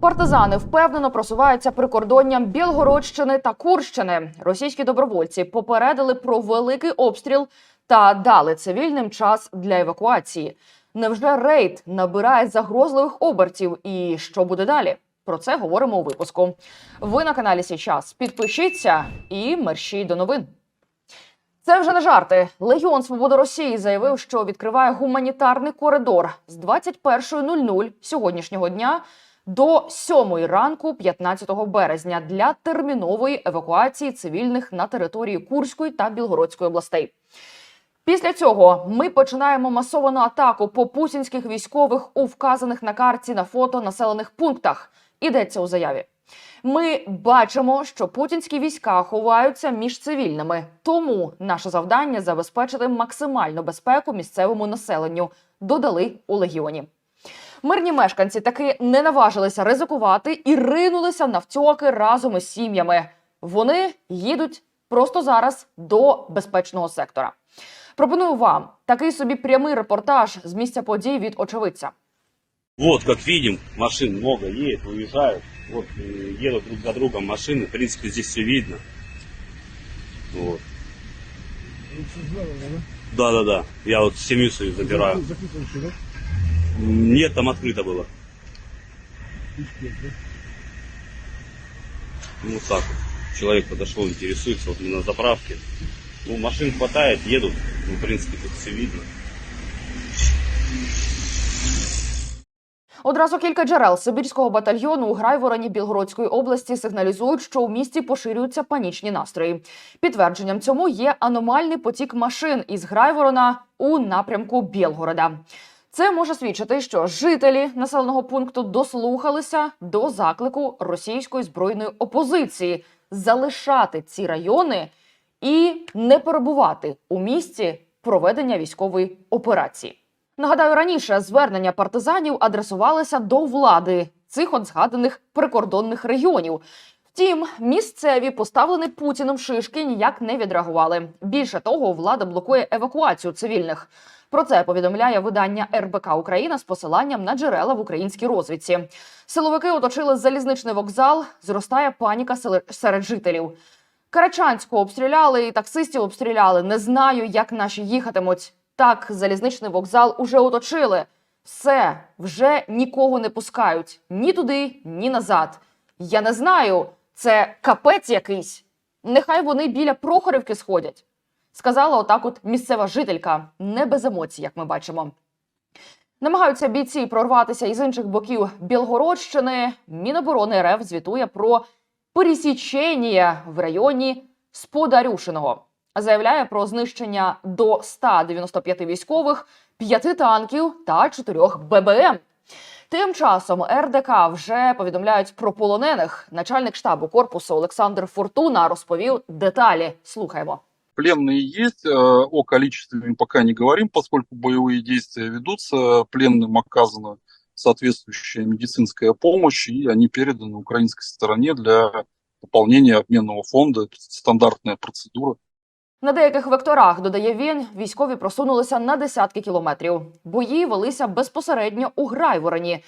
Партизани впевнено просуваються прикордонням Білгородщини та Курщини. Російські добровольці попередили про великий обстріл та дали цивільним час для евакуації. Невже рейд набирає загрозливих обертів? І що буде далі? Про це говоримо у випуску. Ви на каналі Січас. Підпишіться і мерщій до новин. Це вже не жарти. Легіон Свободи Росії заявив, що відкриває гуманітарний коридор з 21.00 сьогоднішнього дня до 7 ранку, 15 березня, для термінової евакуації цивільних на території Курської та Білгородської областей. Після цього ми починаємо масовану атаку по путінських військових у вказаних на карті на фото населених пунктах. Ідеться у заяві. Ми бачимо, що путінські війська ховаються між цивільними. Тому наше завдання забезпечити максимальну безпеку місцевому населенню. Додали у легіоні. Мирні мешканці таки не наважилися ризикувати і ринулися навтьоки разом із сім'ями. Вони їдуть просто зараз до безпечного сектора. Пропоную вам такий собі прямий репортаж з місця подій від очевидця. Вот, как видим, машин много едет, уезжают. Вот, э, едут друг за другом машины. В принципе, здесь все видно. Вот. Да, да, да. Я вот семью свою забираю. Закрыто еще, да? Нет, там открыто было. Ну, вот так вот. Человек подошел, интересуется, вот мы на заправке. Ну, машин хватает, едут. Ну, в принципе, тут все видно. Одразу кілька джерел Сибірського батальйону у Грайвороні Білгородської області сигналізують, що у місті поширюються панічні настрої. Підтвердженням цьому є аномальний потік машин із Грайворона у напрямку Білгорода. Це може свідчити, що жителі населеного пункту дослухалися до заклику російської збройної опозиції залишати ці райони і не перебувати у місці проведення військової операції. Нагадаю, раніше звернення партизанів адресувалися до влади цих от згаданих прикордонних регіонів. Втім, місцеві поставлені путіним шишки ніяк не відреагували. Більше того, влада блокує евакуацію цивільних. Про це повідомляє видання РБК Україна з посиланням на джерела в українській розвідці. Силовики оточили залізничний вокзал. Зростає паніка серед жителів. Карачанську обстріляли і таксистів обстріляли. Не знаю, як наші їхатимуть. Так, залізничний вокзал уже оточили. Все, вже нікого не пускають ні туди, ні назад. Я не знаю, це капець якийсь. Нехай вони біля Прохорівки сходять. Сказала отак от місцева жителька, не без емоцій, як ми бачимо. Намагаються бійці прорватися із інших боків Білгородщини. Міноборони РФ звітує про пересічення в районі Сподарюшиного. Заявляє про знищення до 195 військових, 5 танків та 4 ББМ. Тим часом РДК вже повідомляють про полонених. Начальник штабу корпусу Олександр Фортуна розповів деталі. Слухаємо. Пленные есть, э, о количестве мы пока не говорим, поскольку боевые действия ведутся, пленным оказана соответствующая медицинская помощь, и они переданы украинской стороне для пополнения обменного фонда. Это стандартная процедура. На деяких векторах, додає він, військові просунулися на десятки кілометрів. Бої велися безпосередньо у Грайвороні.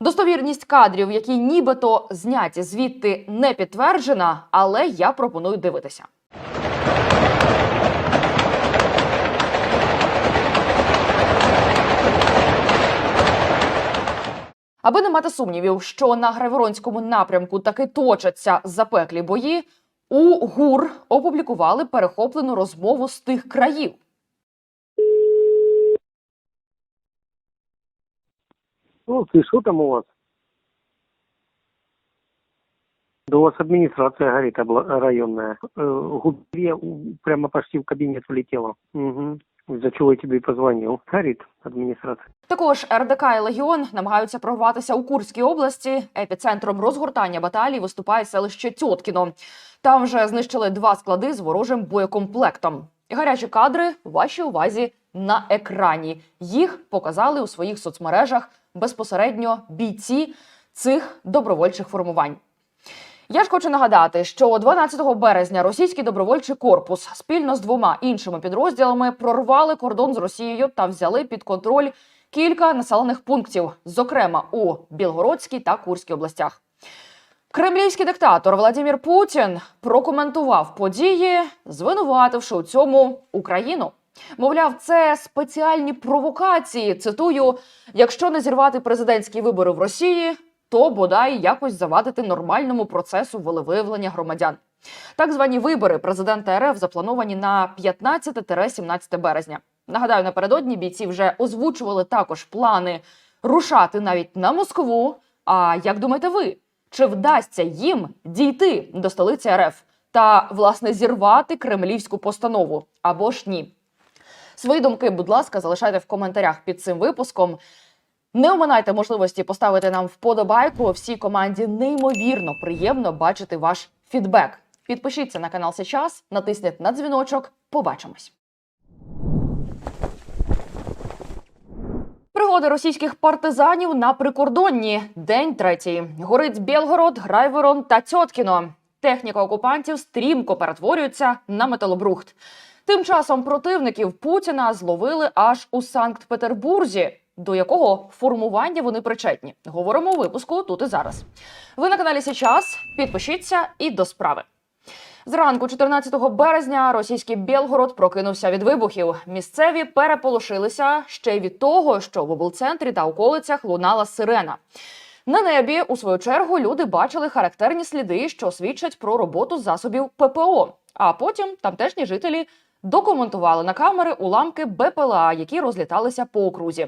Достовірність кадрів, які нібито зняті звідти, не підтверджена, але я пропоную дивитися. Аби не мати сумнівів, що на Грайворонському напрямку таки точаться запеклі бої, у ГУР опублікували перехоплену розмову з тих країв. Ну, ты что там у вас? Да у вас администрация горит обла- районная. Прямо почти в кабинет влетела. Угу. Из-за чего я тебе и позвонил. Горит администрация. Також РДК і Легіон намагаються прорватися у Курській області. Епіцентром розгортання баталій виступає селище Тьоткіно. Там вже знищили два склади з ворожим боєкомплектом. Гарячі кадри вашій увазі на екрані. Їх показали у своїх соцмережах безпосередньо бійці цих добровольчих формувань. Я ж хочу нагадати, що 12 березня російський добровольчий корпус спільно з двома іншими підрозділами прорвали кордон з Росією та взяли під контроль кілька населених пунктів, зокрема у Білгородській та Курській областях. Кремлівський диктатор Владимир Путін прокоментував події, звинувативши у цьому Україну. Мовляв, це спеціальні провокації. Цитую: якщо не зірвати президентські вибори в Росії, то бодай якось завадити нормальному процесу волевиявлення громадян. Так звані вибори президента РФ заплановані на 15-17 березня. Нагадаю, напередодні бійці вже озвучували також плани рушати навіть на Москву. А як думаєте ви? Чи вдасться їм дійти до столиці РФ та власне зірвати кремлівську постанову або ж ні? Свої думки, будь ласка, залишайте в коментарях під цим випуском. Не оминайте можливості поставити нам вподобайку. Всій команді неймовірно приємно бачити ваш фідбек. Підпишіться на канал сейчас, натисніть на дзвіночок. Побачимось. Пригоди російських партизанів на прикордонні. День третій. Горить Білгород, Грайворон та Цьоткіно. Техніка окупантів стрімко перетворюється на металобрухт. Тим часом противників Путіна зловили аж у Санкт-Петербурзі, до якого формування вони причетні. Говоримо у випуску тут і зараз. Ви на каналі Сейчас. Підпишіться і до справи. Зранку 14 березня російський Білгород прокинувся від вибухів. Місцеві переполошилися ще й від того, що в облцентрі та околицях лунала сирена. На небі, у свою чергу, люди бачили характерні сліди, що свідчать про роботу засобів ППО. А потім тамтешні жителі документували на камери уламки БПЛА, які розліталися по окрузі.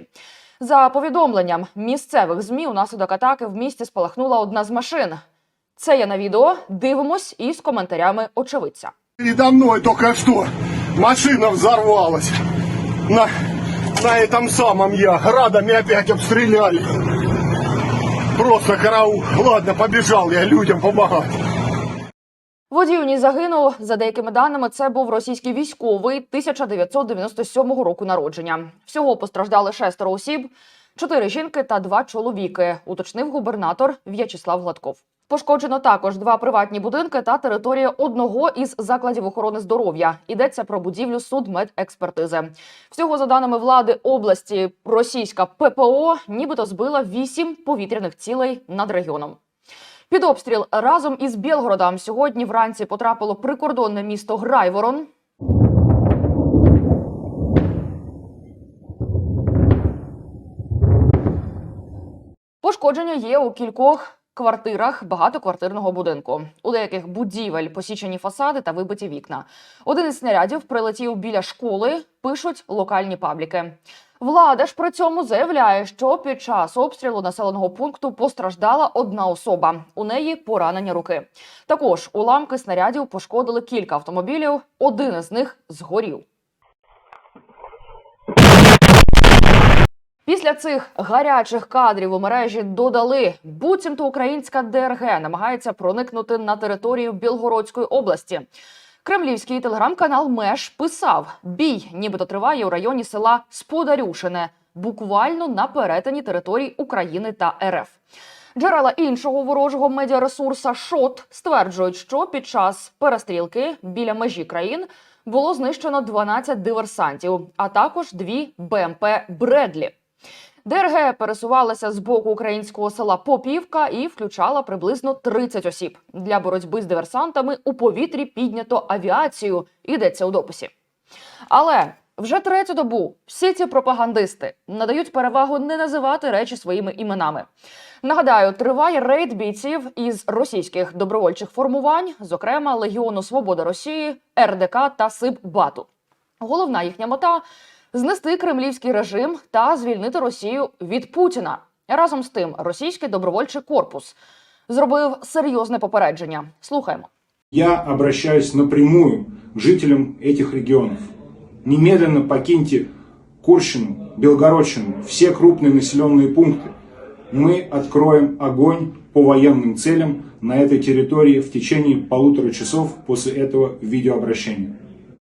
За повідомленням місцевих змі, унаслідок атаки в місті спалахнула одна з машин. Це є на відео. Дивимось із коментарями очевидця. Передо мной только что машина взорвалась. На, на этом самом я. Градами опять обстреляли. Просто караул. Ладно, побежал я людям помогать. Водій у ній загинув. За деякими даними, це був російський військовий 1997 року народження. Всього постраждали шестеро осіб, чотири жінки та два чоловіки, уточнив губернатор В'ячеслав Гладков. Пошкоджено також два приватні будинки та територія одного із закладів охорони здоров'я. Йдеться про будівлю судмедекспертизи. Всього за даними влади області, російська ППО нібито збила вісім повітряних цілей над регіоном. Під обстріл разом із Білгородом сьогодні вранці потрапило прикордонне місто Грайворон. Пошкодження є у кількох квартирах багатоквартирного будинку. У деяких будівель посічені фасади та вибиті вікна. Один із снарядів прилетів біля школи, пишуть локальні пабліки. Влада ж при цьому заявляє, що під час обстрілу населеного пункту постраждала одна особа. У неї поранення руки. Також уламки снарядів пошкодили кілька автомобілів. Один із них згорів. Після цих гарячих кадрів у мережі додали, буцімто українська ДРГ намагається проникнути на територію Білгородської області. Кремлівський телеграм-канал Меж писав: бій, нібито триває у районі села Сподарюшине, буквально на перетині територій України та РФ. Джерела іншого ворожого медіаресурса ШОТ стверджують, що під час перестрілки біля межі країн було знищено 12 диверсантів, а також дві БМП Бредлі. ДРГ пересувалася з боку українського села Попівка і включала приблизно 30 осіб. Для боротьби з диверсантами у повітрі піднято авіацію. Йдеться у дописі. Але вже третю добу всі ці пропагандисти надають перевагу не називати речі своїми іменами. Нагадаю, триває рейд бійців із російських добровольчих формувань, зокрема Легіону Свобода Росії, РДК та СИБ Бату. Головна їхня мета знести кремлівський режим та звільнити Росію від Путіна. Разом з тим, російський добровольчий корпус зробив серйозне попередження. Слухаємо. Я обращаюсь напрямую к жителям этих регионов. Немедленно покиньте Курщину, Белгородщину, все крупные населенные пункты. Мы откроем огонь по военным целям на этой территории в течение полутора часов после этого видеообращения.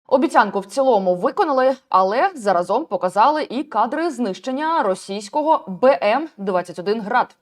Обіцянку в цілому виконали, але заразом показали і кадри знищення російського БМ-21 град.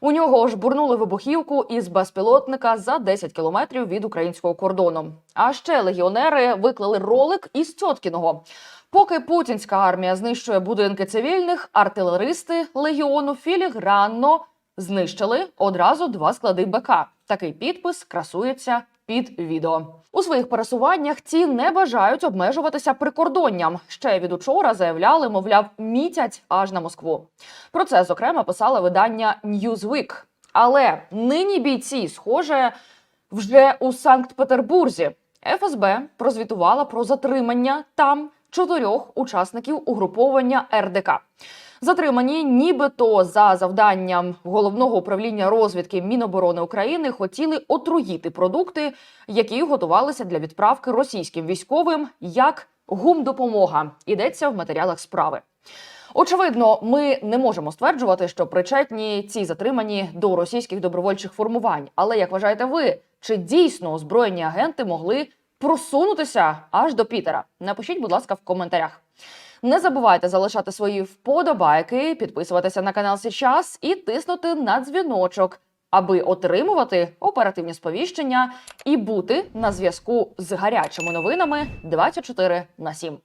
У нього ж бурнули вибухівку із безпілотника за 10 кілометрів від українського кордону. А ще легіонери виклали ролик із Тьоткіного. Поки путінська армія знищує будинки цивільних, артилеристи легіону філігранно знищили одразу два склади БК. Такий підпис красується під відео. У своїх пересуваннях ці не бажають обмежуватися прикордонням. Ще від учора заявляли, мовляв, мітять аж на Москву. Про це зокрема писало видання Newsweek. Але нині бійці, схоже, вже у Санкт-Петербурзі. ФСБ прозвітувала про затримання там чотирьох учасників угруповання РДК. Затримані нібито за завданням головного управління розвідки Міноборони України хотіли отруїти продукти, які готувалися для відправки російським військовим як гумдопомога. Йдеться в матеріалах справи. Очевидно, ми не можемо стверджувати, що причетні ці затримані до російських добровольчих формувань. Але як вважаєте ви, чи дійсно озброєні агенти могли просунутися аж до Пітера? Напишіть, будь ласка, в коментарях. Не забувайте залишати свої вподобайки, підписуватися на канал Січас і тиснути на дзвіночок, аби отримувати оперативні сповіщення і бути на зв'язку з гарячими новинами 24 на 7.